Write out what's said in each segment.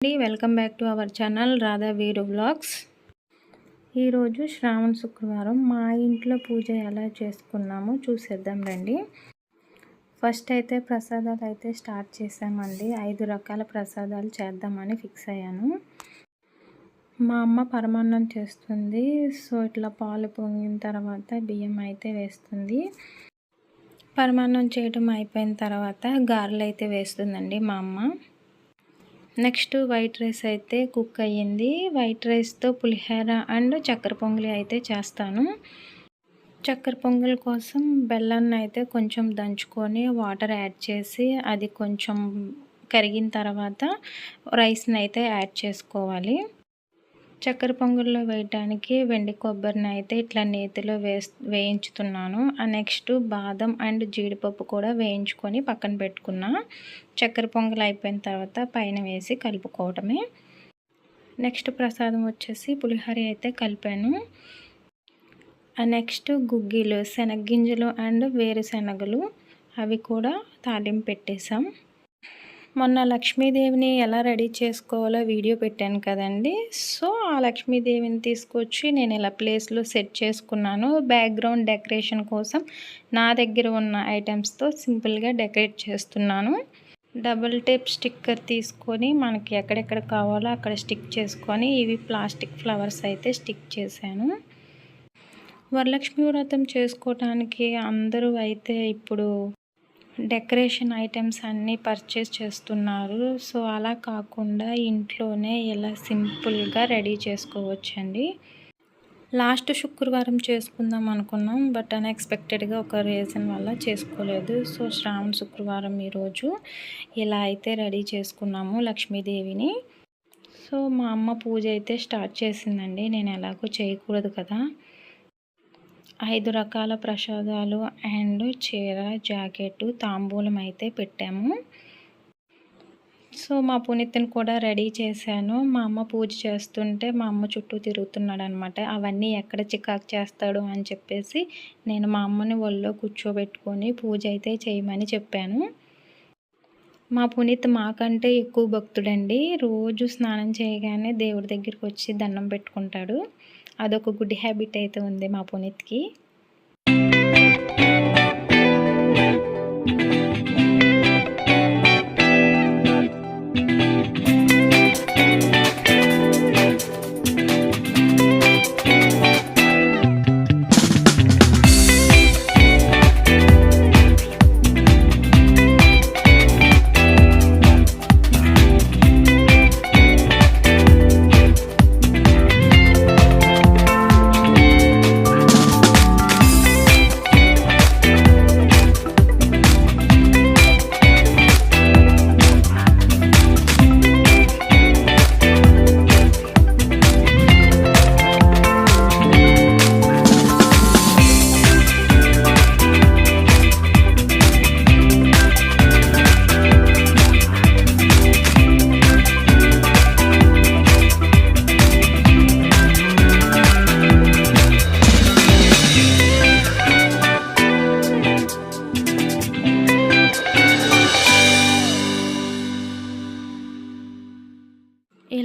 అండి. Welcome back to our channel Radha Veeru blogs. ఈరోజు శ్రావణ శుక్రవారం. మా ఇంట్లో పూజ ఎలా చేసుకున్నామో చూసేద్దాం రండి. ఫస్ట్ అయితే ప్రసాదాలు అయితే స్టార్ట్ చేసామండి ఐదు రకాల ప్రసాదాలు చేద్దామని ఫిక్స్ అయ్యాను. మా అమ్మ పరమాన్నం చేస్తుంది. సో ఇట్లా పాలు పొంగిన తర్వాత బియ్యం అయితే వేస్తుంది. పరమాన్నం చేయడం అయిపోయిన తర్వాత గారెలు అయితే వేస్తుందండి మా అమ్మ. నెక్స్ట్ వైట్ రైస్ అయితే కుక్ అయ్యింది. వైట్ రైస్తో పులిహోర అండ్ చక్కెర పొంగలి అయితే చేస్తాను. చక్కెర పొంగల్ కోసం బెల్లాన్ని అయితే కొంచెం దంచుకొని వాటర్ యాడ్ చేసి అది కొంచెం కరిగిన తర్వాత రైస్ని అయితే యాడ్ చేసుకోవాలి. చక్కెర పొంగల్లో వేయటానికి వెండి కొబ్బరిని అయితే ఇట్లా నేతిలో వే వేయించుతున్నాను. ఆ నెక్స్ట్ బాదం అండ్ జీడిపప్పు కూడా వేయించుకొని పక్కన పెట్టుకున్నా. చక్కెర పొంగల్ అయిపోయిన తర్వాత పైన వేసి కలుపుకోవటమే. నెక్స్ట్ ప్రసాదం వచ్చేసి పులిహోర అయితే కలిపాను. ఆ నెక్స్ట్ గుగ్గిలు శనగ్గింజలు అండ్ వేరుశనగలు అవి కూడా తాలింపు పెట్టేసాం మొన్న లక్ష్మీదేవిని ఎలా రెడీ చేసుకోవాలో వీడియో పెట్టాను కదండి. సో ఆ లక్ష్మీదేవిని తీసుకొచ్చి నేను ఇలా ప్లేస్లో సెట్ చేసుకున్నాను. బ్యాక్గ్రౌండ్ డెకరేషన్ కోసం నా దగ్గర ఉన్న ఐటమ్స్తో సింపుల్గా డెకరేట్ చేస్తున్నాను. డబుల్ టేప్ స్టిక్కర్ తీసుకొని మనకి ఎక్కడెక్కడ కావాలో అక్కడ స్టిక్ చేసుకొని ఇవి ప్లాస్టిక్ ఫ్లవర్స్ అయితే స్టిక్ చేశాను. వరలక్ష్మి వ్రతం చేసుకోవటానికి అందరూ అయితే ఇప్పుడు డెకరేషన్ ఐటమ్స్ అన్నీ పర్చేస్ చేస్తున్నారు. సో అలా కాకుండా ఇంట్లోనే ఇలా సింపుల్గా రెడీ చేసుకోవచ్చండి. లాస్ట్ శుక్రవారం చేసుకుందాం అనుకున్నాం. బట్ అన్ఎక్స్పెక్టెడ్గా ఒక రీజన్ వల్ల చేసుకోలేదు. సో శ్రావణ శుక్రవారం ఈరోజు ఇలా అయితే రెడీ చేసుకున్నాము లక్ష్మీదేవిని. సో మా అమ్మ పూజ అయితే స్టార్ట్ చేసిందండి. నేను ఎలాగో చేయకూడదు కదా. ఐదు రకాల ప్రసాదాలు అండ్ చీర జాకెట్ తాంబూలం అయితే పెట్టాము. సో మా పునీత్ని కూడా రెడీ చేశాను. మా అమ్మ పూజ చేస్తుంటే మా అమ్మ చుట్టూ తిరుగుతున్నాడు అనమాట అవన్నీ ఎక్కడ చికాకు చేస్తాడు అని చెప్పేసి నేను మా అమ్మని ఒళ్ళో కూర్చోబెట్టుకొని పూజ అయితే చేయమని చెప్పాను. మా పునీత్ మాకంటే ఎక్కువ భక్తుడండి. రోజు స్నానం చేయగానే దేవుడి దగ్గరికి వచ్చి దండం పెట్టుకుంటాడు. అదొక గుడ్ హ్యాబిట్ అయితే ఉంది మా పునీత్కి.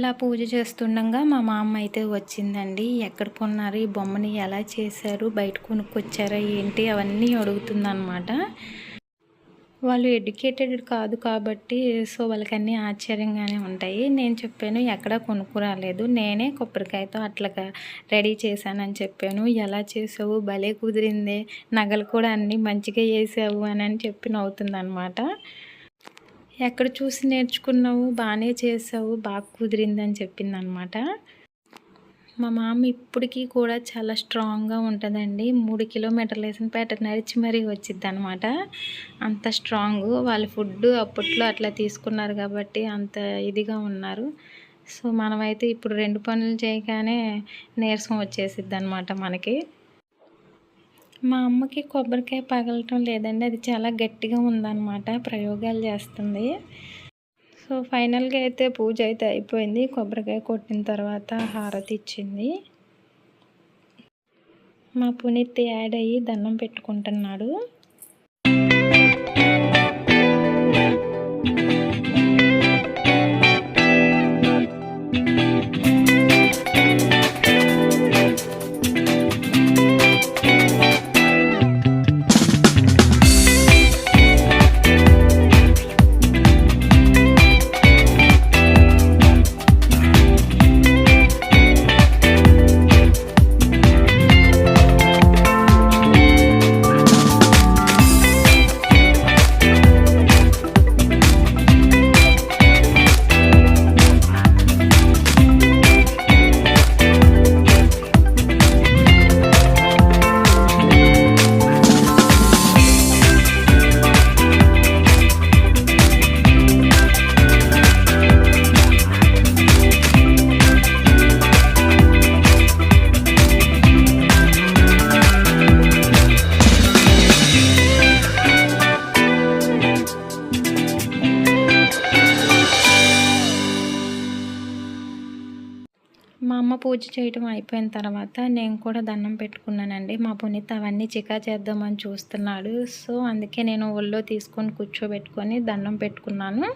ఇలా పూజ చేస్తుండగా మా మామ అయితే వచ్చిందండి. ఎక్కడ కొన్నారు ఈ బొమ్మని ఎలా చేశారు బయట కొనుక్కొచ్చారా ఏంటి అవన్నీ అడుగుతుందన్నమాట. వాళ్ళు ఎడ్యుకేటెడ్ కాదు కాబట్టి సో వాళ్ళకన్నీ ఆశ్చర్యంగానే ఉంటాయి. నేను చెప్పాను ఎక్కడా కొనుక్కురాలేదు. నేనే కొబ్బరికాయతో అట్లాగా రెడీ చేశానని చెప్పాను. ఎలా చేసావు? భలే కుదిరిందే. నగలు కూడా అన్నీ మంచిగా వేసావు అని అని చెప్పి నవ్వుతుంది ఎక్కడ చూసి నేర్చుకున్నావు? బాగానే చేసావు. బాగా కుదిరిందని చెప్పింది అనమాట మా మామ ఇప్పటికీ కూడా చాలా స్ట్రాంగ్గా ఉంటుందండి. మూడు కిలోమీటర్లు వేసిన పేట నడిచి మరీ వచ్చిద్ది అనమాట అంత స్ట్రాంగ్. వాళ్ళ ఫుడ్ అప్పట్లో అట్లా తీసుకున్నారు కాబట్టి అంత ఇదిగా ఉన్నారు. సో మనమైతే ఇప్పుడు రెండు పనులు చేయగానే నీరసం వచ్చేసిద్ది అనమాట మనకి. మా అమ్మకి కొబ్బరికాయ పగలటం లేదండి. అది చాలా గట్టిగా ఉందన్నమాట. ప్రయోగాలు చేస్తుంది. సో ఫైనల్గా అయితే పూజ అయితే అయిపోయింది. కొబ్బరికాయ కొట్టిన తర్వాత హారతి ఇచ్చింది. మా పునీత్ యాడ్ అయ్యి దండం పెట్టుకుంటున్నాడు. మా అమ్మ పూజ చేయటం అయిపోయిన తర్వాత నేను కూడా దండం పెట్టుకున్నానండి. మా పునీత్ అవన్నీ చికా చేద్దామని చూస్తున్నాడు. సో అందుకే నేను ఒళ్ళో తీసుకొని కూర్చోబెట్టుకొని దండం పెట్టుకున్నాను.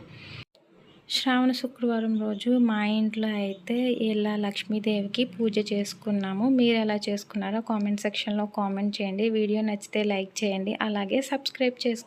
శ్రావణ శుక్రవారం రోజు మా ఇంట్లో అయితే ఇలా లక్ష్మీదేవికి పూజ చేసుకున్నాము. మీరు ఎలా చేసుకున్నారో కామెంట్ సెక్షన్లో కామెంట్ చేయండి. వీడియో నచ్చితే లైక్ చేయండి. అలాగే సబ్స్క్రైబ్ చేసుకోండి